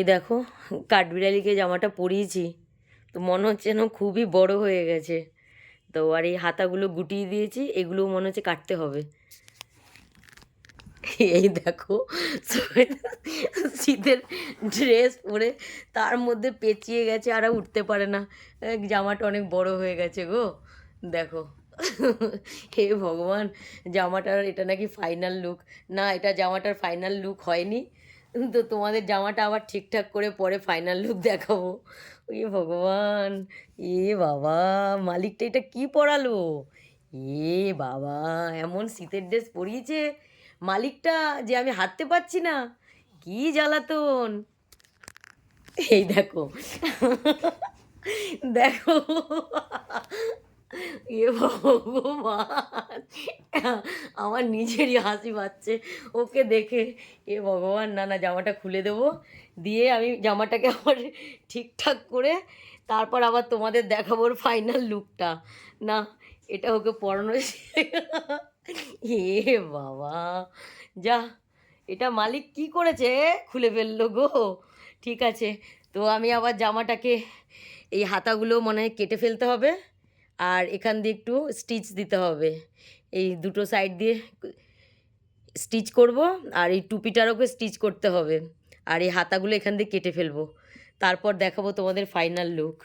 এই দেখো, কাঠবিড়ালিকে জামাটা পরিয়েছি। তো মনে হচ্ছে যেন খুবই বড় হয়ে গেছে। তো আর এই হাতাগুলো গুটিয়ে দিয়েছি এগুলো মনে হচ্ছে কাটতে হবে। এই দেখো, শীতের ড্রেস পরে তার মধ্যে পেঁচিয়ে গেছে, আর উঠতে পারে না। জামাটা অনেক বড় হয়ে গেছে গো। দেখো, হে ভগবান, জামাটার এটা নাকি ফাইনাল লুক না, এটা জামাটার ফাইনাল লুক হয়নি। তো তোমাদের জামাটা আবার ঠিকঠাক করে পরে ফাইনাল লুক দেখাবো। এ ভগবান, এ বাবা, মালিকটা এটা কি পরালো? এ বাবা, এমন শীতের ড্রেস পরিয়েছে। মালিকটা যে আমি হাঁটতে পারছি না, কি জ্বালাতন। এই দেখো দেখো। এ ভগবান। আমার নিজেরই হাসি পাচ্ছে। ওকে দেখে এ ভগবান, না না, জামাটা খুলে দেবো। দিয়ে আমি জামাটাকে আবার ঠিকঠাক করে তারপর আবার তোমাদের দেখাবো ওর ফাইনাল লুকটা না, এটা ওকে পরানো এ বাবা। যা, এটা মালিক কি করেছে? খুলে ফেলল গো। ঠিক আছে, তো আমি আবার জামাটাকে এই হাতাগুলো মনে কেটে ফেলতে হবে। আর এখান দিয়ে একটু স্টিচ দিতে হবে। এই দুটো সাইড দিয়ে স্টিচ করব আর এই টুপিটারওকে স্টিচ করতে হবে। আর এই হাতাগুলো এখান দিয়ে কেটে ফেলব। তারপর দেখাবো তোমাদের ফাইনাল লুক